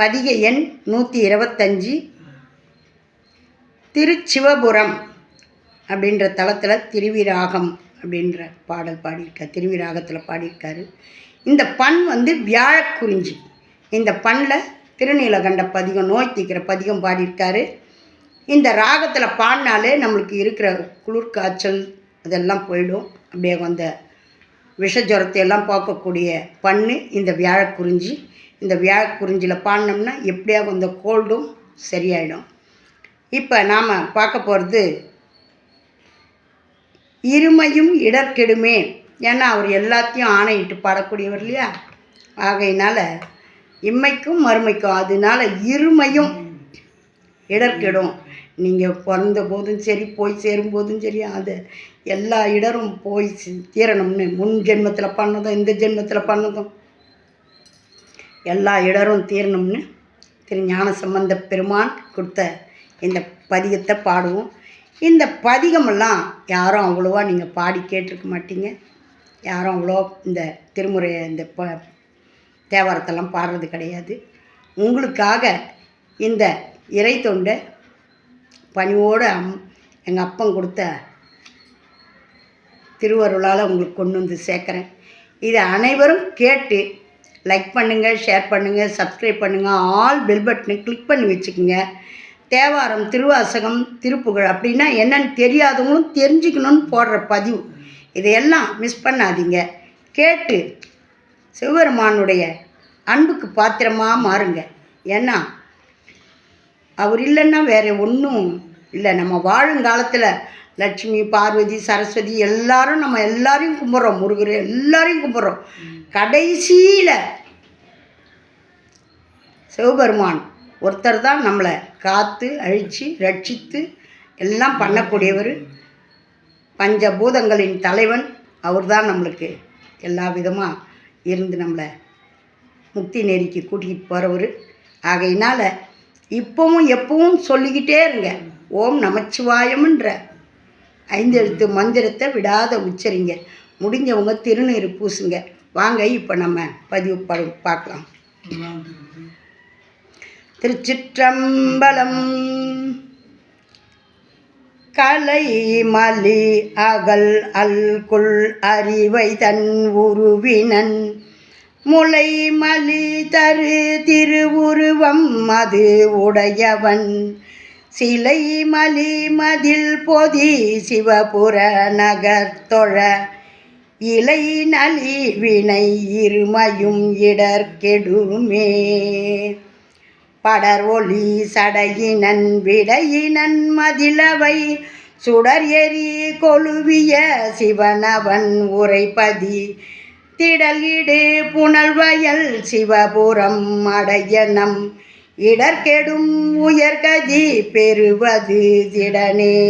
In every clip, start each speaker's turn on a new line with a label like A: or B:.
A: பதிக எண் நூற்றி இருபத்தஞ்சி. திருச்சிவபுரம் அப்படின்ற தளத்தில் திருவிராகம் அப்படின்ற பாடல் பாடியிருக்கார். திருவிராகத்தில் பாடியிருக்காரு. இந்த பண் வந்து வியாழக்குறிஞ்சி. இந்த பண்ணில் திருநீலகண்ட பதிகம் நோய் தீக்கிற பதிகம் பாடியிருக்காரு. இந்த ராகத்தில் பாடினாலே நம்மளுக்கு இருக்கிற குளிர் காய்ச்சல் அதெல்லாம் போயிடும். அப்படியே அந்த விஷஜரத்தை எல்லாம் போக்கக்கூடிய பண்ணு இந்த வியாழக்குறிஞ்சி. இந்த வியாழக்குறிஞ்சியில் பாடினோம்னா எப்படியாவது அந்த கோல்டும் சரியாயிடும். இப்போ நாம் பார்க்க போகிறது இருமையும் இடர்கெடுமே. ஏன்னா அவர் எல்லாத்தையும் ஆணையிட்டு பாடக்கூடியவர் இல்லையா? ஆகையினால் இம்மைக்கும் மறுமைக்கும் அதனால இருமையும் இடர்கெடும். நீங்கள் பிறந்த போதும் சரி போய் சேரும் போதும் சரி அது எல்லா இடரும் போய் தீரணும்னு முன் ஜென்மத்தில் பண்ணதும் இந்த ஜென்மத்தில் பண்ணதும் எல்லா இடரும் தீரணும்னு திரு ஞான சம்பந்த பெருமான் கொடுத்த இந்த பதிகத்தை பாடுவோம். இந்த பதிகமெல்லாம் யாரும் அவ்வளோவா நீங்கள் பாடி கேட்டிருக்க மாட்டீங்க. யாரும் அவ்வளோ இந்த திருமுறை இந்த ப தேவாரத்தெல்லாம் பாடுறது கிடையாது. உங்களுக்காக இந்த இறை தொண்டை பணிவோடு அம் எங்கள் அப்பன் கொடுத்த திருவருளால் உங்களுக்கு கொண்டு வந்து சேர்க்குறேன். இதை அனைவரும் கேட்டு லைக் பண்ணுங்கள் ஷேர் பண்ணுங்கள் சப்ஸ்கிரைப் பண்ணுங்கள் ஆல் பெல் பட்டனை கிளிக் பண்ணி வச்சுக்கோங்க. தேவாரம் திருவாசகம் திருப்புகழ் அப்படின்னா என்னன்னு தெரியாதவங்களும் தெரிஞ்சுக்கணும்னு போடுற பதிவு. இதையெல்லாம் மிஸ் பண்ணாதீங்க. கேட்டு சிவபெருமானுடைய அன்புக்கு பாத்திரமாக மாறுங்க. ஏன்னா அவர் இல்லைன்னா வேறு ஒன்றும் இல்லை. நம்ம வாழுங்காலத்தில் லட்சுமி பார்வதி சரஸ்வதி எல்லாரும் நம்ம எல்லாரையும் கும்பிட்றோம். முருகர் எல்லாரையும் கும்பிட்றோம். கடைசியில் சிவபெருமான். ஒருத்தர் தான் நம்மளை காத்து அழித்து ரட்சித்து எல்லாம் பண்ணக்கூடியவர். பஞ்சபூதங்களின் தலைவன் அவர் தான் நம்மளுக்கு எல்லா விதமாக இருந்து நம்மளை முக்தி நெறிக்கு கூட்டிகிட்டு போகிறவர் ஆகையினால் இப்போவும் எப்பவும் சொல்லிக்கிட்டே இருங்க. ஓம் நமச்சிவாயம்ன்ற ஐந்தெழுத்து மந்திரத்தை விடாத உச்சரிங்க. முடிஞ்சவங்க திருநீர் பூசுங்க. வாங்க இப்போ நம்ம பதிவு படு பார்க்கலாம். திருச்சிற்றம்பலம். கலை மலி அகல் அல்குள் அறிவை தன் உருவினன். முளை மலி தரு திருவுருவம் அது உடையவன். சிலை மலி மதில் பொதி சிவபுர நகர் தொழ. இலை நலி வினை இருமையும் இடர்கெடுமே. படர் ஒளி சடையினன் விடையினன் மதிலவை. சுடர் எரி கொழுவிய சிவனவன் உரைப்பதி திடலிடு புனல்வயல் சிவபுரம் அடையனம் இடர்கெடும் உயர்கதி பெறுவது திடனே.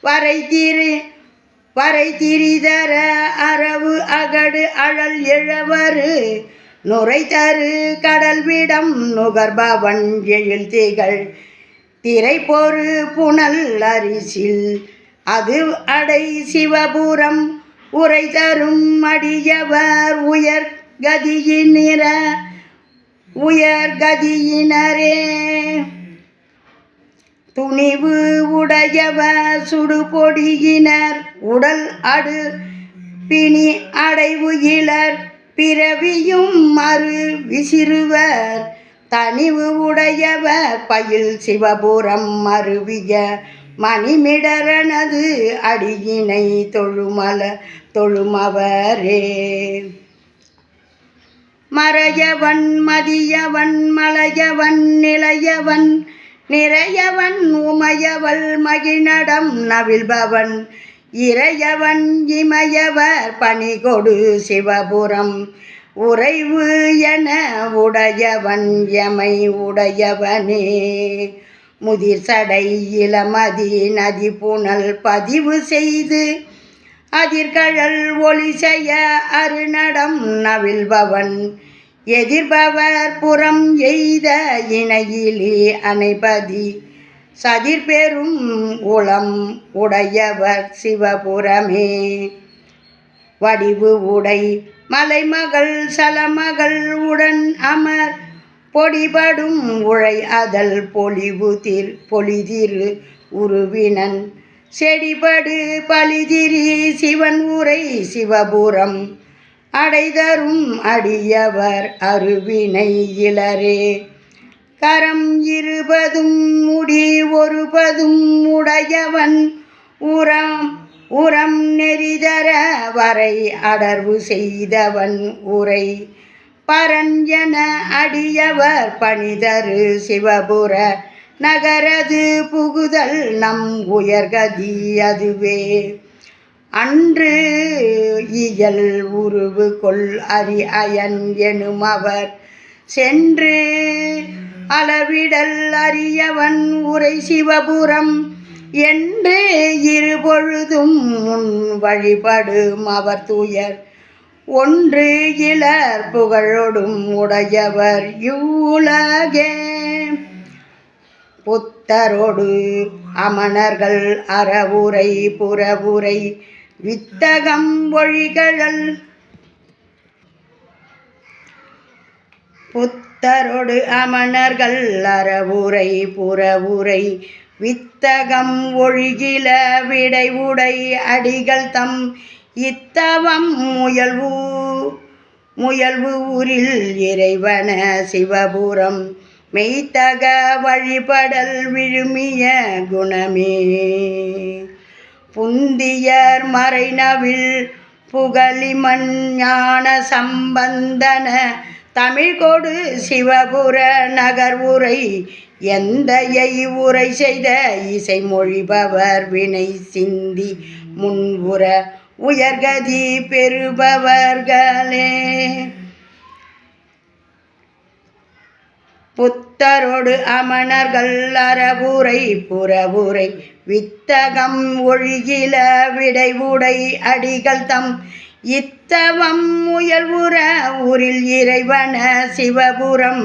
A: வரை திரு வரை திரிதர அரவு அகடு அழல் இழவரு நுரை தரு கடல் விடம் நுகர்பவன் எழில் திகழ். திரை பொறு புனல் அரிசில் அது அடை சிவபுரம். உரை தரும் அடியவர் உயர் கதியினிற உயர் கதியினரே. துணிவு உடையவர் சுடுபொடியினர் உடல் அடு பிணி அடைவு இலர். பிறவியும் மறு விசிறுவர். தனிவு உடையவர் பயில் சிவபுரம் மருவிய மணிமிடரனது அடியினை தொழுமல தொழுமவரே. மறையவன் மதியவன் மலையவன் நிலையவன் நிறையவன் உமையவள் மகிழ்நடம் நவில்பவன் இறையவன் இமயவர் பணிகொடு சிவபுரம். உறைவு என உடையவன் எமை உடையவனே. முதிர் சடை இளமதி நதி புனல் பதிவு செய்து அதிர்கழல் ஒளி செய்ய அருநடம் நவில்பவன் எதிர்பவர் புறம் எய்த இணையிலே அணைபதி சதிர்பெரும் உளம் உடையவர் சிவபுரமே. வடிவு உடை மலைமகள் சலமகள் உடன் அமர். பொடிபடும் உழை அதல் பொலிவு திர் பொலிதிரு உருவினன். செடிபடு பலிதிரி சிவன் உரை சிவபுரம். அடைதரும் அடியவர் அருவினை இளரே. கரம் இருபதும் முடி ஒருபதும் உடையவன் உரம் உரம் நெறிதர வரை அடர்வு செய்தவன் உரை. பரஞ்சன அடியவர் பணிதரு சிவபுர நகரது புகுதல் நம் உயர்கதி அதுவே. அன்று இயல் உருவு கொள் அரி அயன் எனும் அவர் சென்று அளவிடல் அறியவன் உரை சிவபுரம். என்று இருபொழுதும் முன் வழிபடும் அவர் தூயர். ஒன்று இளர் புகழொடும் உடையவர் யூலகே புத்தரோடு அமணர்கள் அறவுரை புறவுரை. வித்தகம் ஒழிகழல். பக்தரொடு அமணர்கள் அறவுரை புறவுரை. வித்தகம் ஒழுகில விடை உடை அடிகள் தம் இத்தவம் முயல்வு முயல்வு ஊரில் இறைவன சிவபுரம். மெய்த்தக வழிபடல் விழுமிய குணமே. புந்தியர் மறைனவில் புகழிமண் ஞான சம்பந்தன தமிழ்கோடு சிவபுர நகர் உரை எந்தையை உரை செய்த இசை மொழிபவர் வினை சிந்தி முன்புற உயர்கதி பெறுபவர்களே. புத்தரோடு அமணர்கள் அறவுரை புறவுரை வித்தகம் ஒழுகில விடைவுடை அடிகள் தம் இத்தவம் முயல்வுற ஊரில் இறைவன சிவபுரம்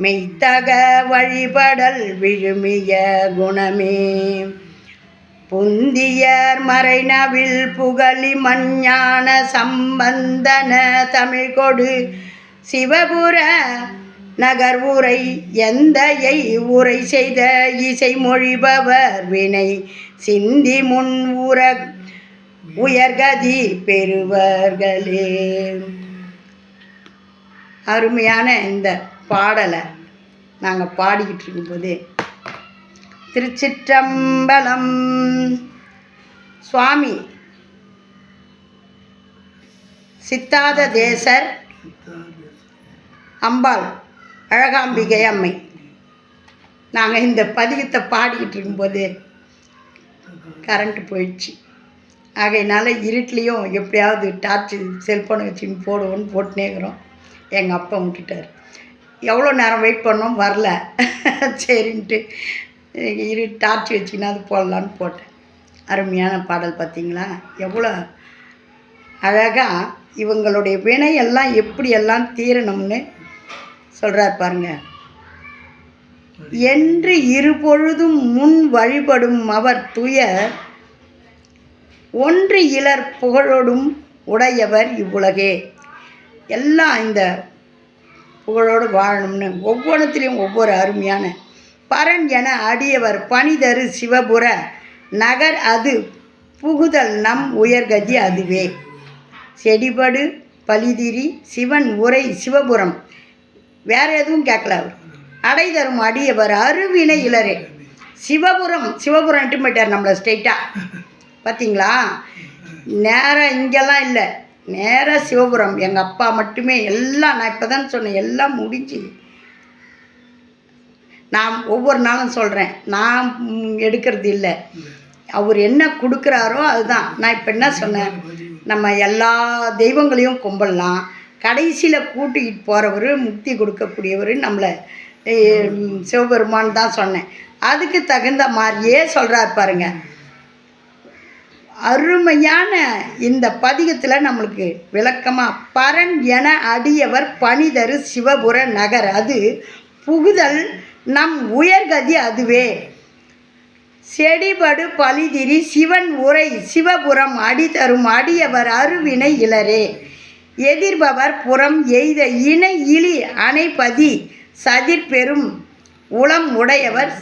A: மெய்த்தக வழிபடல் விழுமிய குணமே. புந்தியர் மறைநவில் புகழி மஞ்ஞான சம்பந்தன தமிழ் கொடு சிவபுர நகர்வுரை எந்தையை உரை செய்த இசை மொழிபவர் வினை சிந்தி முன் உற உயர்கதி பெறுவர்களே. அருமையான இந்த பாடலை நாங்கள் பாடிக்கிட்டு இருக்கும்போது திருச்சிற்றம்பலம் சுவாமி சித்தாத தேசர் அம்பாள் அழகாம்பிகை அம்மை. நாங்கள் இந்த பதிகத்தை பாடிக்கிட்டு இருக்கும்போது கரண்ட்டு போயிடுச்சு. ஆகையினால இருட்லேயும் எப்படியாவது டார்ச்சு செல்ஃபோனை வச்சுன்னு போடுவோன்னு போட்டுனே இருக்கிறோம். எங்கள் அப்பா விட்டுட்டார் எவ்வளோ நேரம் வெயிட் பண்ணோம்? வரல. சரின்ட்டு இரு டார்ச் வச்சுக்கினா அது போடலான்னு போட்டேன். அருமையான பாடல் பார்த்தீங்களா? எவ்வளோ அழகாக இவங்களுடைய வினையெல்லாம் எப்படியெல்லாம் தீரணும்னு சொல்கிறார் பாருங்க. என்று இருபொழுதும் முன் வழிபடும் அவர் துயர் ஒன்று இலர் புகழோடும் உடையவர் இவ்வுலகே. எல்லாம் இந்த புகழோடு வாழணும்னு ஒவ்வொன்றத்துலேயும் ஒவ்வொரு அருமையான பரன் என அடியவர் பனிதரு சிவபுர நகர் அது புகுதல் நம் உயர்கதி அதுவே. செடிபடு பலிதிரி சிவன் உரை சிவபுரம். வேற எதுவும் கேட்கல அவர். அடைதரும் அடியவர் அருவினை இளரே. சிவபுரம் சிவபுரம் இட்டு போயிட்டார் நம்மளை ஸ்ட்ரெயிட்டாக பார்த்தீங்களா நேராக இங்கெல்லாம் இல்லை. நேராக சிவபுரம். எங்கள் அப்பா மட்டுமே எல்லாம் நான் இப்போ தான் சொன்னேன் எல்லாம் முடிஞ்சு. நான் ஒவ்வொரு நாளும் சொல்கிறேன் நான் எடுக்கிறது இல்லை. அவர் என்ன கொடுக்குறாரோ அதுதான். நான் இப்போ என்ன சொன்னேன்? நம்ம எல்லா தெய்வங்களையும் கும்பிடலாம். கடைசியில் கூட்டிகிட்டு போகிறவர் முக்தி கொடுக்கக்கூடியவர் நம்மளை சிவபெருமான் தான் சொன்னேன். அதுக்கு தகுந்த மாதிரியே சொல்கிறார் பாருங்கள் அருமையான இந்த பதிகத்தில் நம்மளுக்கு விளக்கமாக பரன் என அடியவர் பணிதரு சிவபுர நகர். அது புகுதல் நம் உயர்கதி அதுவே. செடிபடு பலிதிரி சிவன் உரை சிவபுரம் அடி தரும் அடியவர் அருவினை இளரே. எதிர்பவர் புறம் எய்த இணை இலி அணைப்பதி சதிர் பெரும் உளம் உடையவர்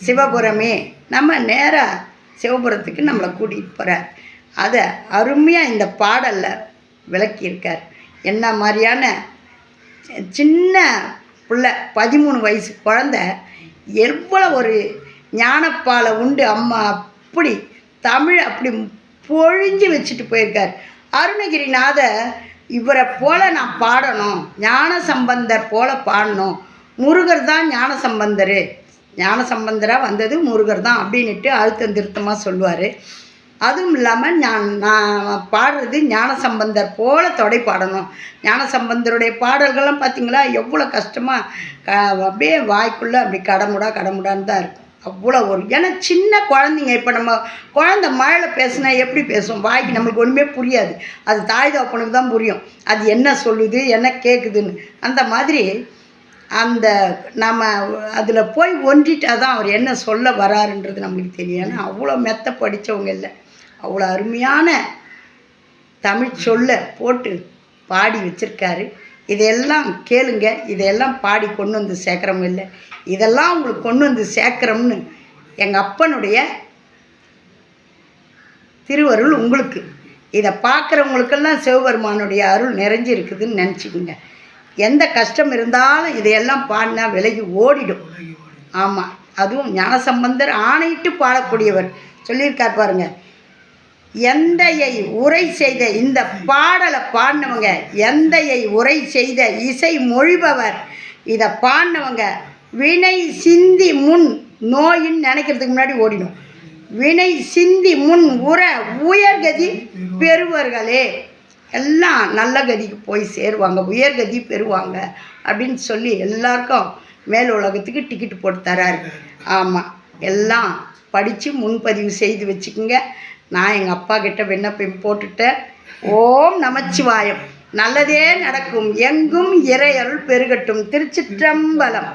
A: சிவபுரமே. நம்ம நேராக சிவபுரத்துக்கு நம்மளை கூட்டிகிட்டு போகிறார் அதை அருமையாக இந்த பாடலில் விளக்கியிருக்கார். என்ன மாதிரியான சின்ன பிள்ளை பதிமூணு வயசு குழந்த எவ்வளோ ஒரு ஞானப்பாலை உண்டு அம்மா அப்படி தமிழ் அப்படி பொழிஞ்சு வச்சுட்டு போயிருக்கார். அருணகிரிநாத இவரை போல் நான் பாடணும் ஞான சம்பந்தர் போல் பாடணும். முருகர் தான் ஞான சம்பந்தர் ஞான சம்பந்தராக வந்தது முருகர் தான் அப்படின்ட்டு அழுத்தம் திருத்தமாக சொல்லுவார். அதுவும் இல்லாமல் நான் நான் பாடுறது ஞான சம்பந்தர் போல தொடை பாடணும். ஞான சம்பந்தருடைய பாடல்கள்லாம் பார்த்தீங்களா எவ்வளோ கஷ்டமாக க அப்படியே வாய்க்குள்ளே அப்படி கடமுடா கடமுடான்னு தான் இருக்கும். அவ்வளோ ஒரு ஏன்னா சின்ன குழந்தைங்க இப்போ நம்ம குழந்த மழையில் பேசுனா எப்படி பேசும்? வாய்க்கு நம்மளுக்கு ஒன்றுமே புரியாது. அது தாய் தகப்பனுக்கு தான் புரியும். அது என்ன சொல்லுது என்ன கேட்குதுன்னு அந்த மாதிரி அந்த நம்ம அதில் போய் ஒன்றிட்டா தான் அவர் என்ன சொல்ல வராருன்றது நம்மளுக்கு தெரியும் அவ்வளோ மெத்த படித்தவங்க இல்லை. அவ்வளோ அருமையான தமிழ் சொல்ல போட்டு பாடி வச்சிருக்காரு. இதையெல்லாம் கேளுங்க. இதையெல்லாம் பாடி கொண்டு வந்து சேர்க்குறவங்க இல்லை. இதெல்லாம் உங்களுக்கு கொண்டு வந்து சேர்க்குறோம்னு எங்கள் அப்பனுடைய திருவருள் உங்களுக்கு. இதை பார்க்குறவங்களுக்கெல்லாம் சிவபெருமானுடைய அருள் நிறைஞ்சு இருக்குதுன்னு நினச்சிக்கோங்க. எந்த கஷ்டம் இருந்தாலும் இதையெல்லாம் பாடினா விலகி ஓடிடும். ஆமாம் அதுவும் ஞானசம்பந்தர் ஆணையிட்டு பாடக்கூடியவர். சொல்லியிருக்கார் பாருங்க எந்தையை உரை செய்த இந்த பாடலை பாடினவங்க எந்தையை உரை செய்த இசை மொழிபவர் இதை பாடினவங்க வினை சிந்தி முன் நோயின்னு நினைக்கிறதுக்கு முன்னாடி ஓடிடும். வினை சிந்தி முன் உற உயர்கதி பெறுவர்களே எல்லாம் நல்ல கதிக்கு போய் சேருவாங்க உயர்கதி பெறுவாங்க அப்படின்னு சொல்லி எல்லாருக்கும் மேல் உலகத்துக்கு டிக்கெட் போட்டு தராரு. ஆமாம் எல்லாம் படித்து முன்பதிவு செய்து வச்சுக்கோங்க. நான் எங்கள் அப்பா கிட்ட விண்ணப்பம் போட்டுட்டேன். ஓம் நமச்சிவாயம். நல்லதே நடக்கும். எங்கும் இறையருள் பெருகட்டும். திருச்சிற்றம்பலம்.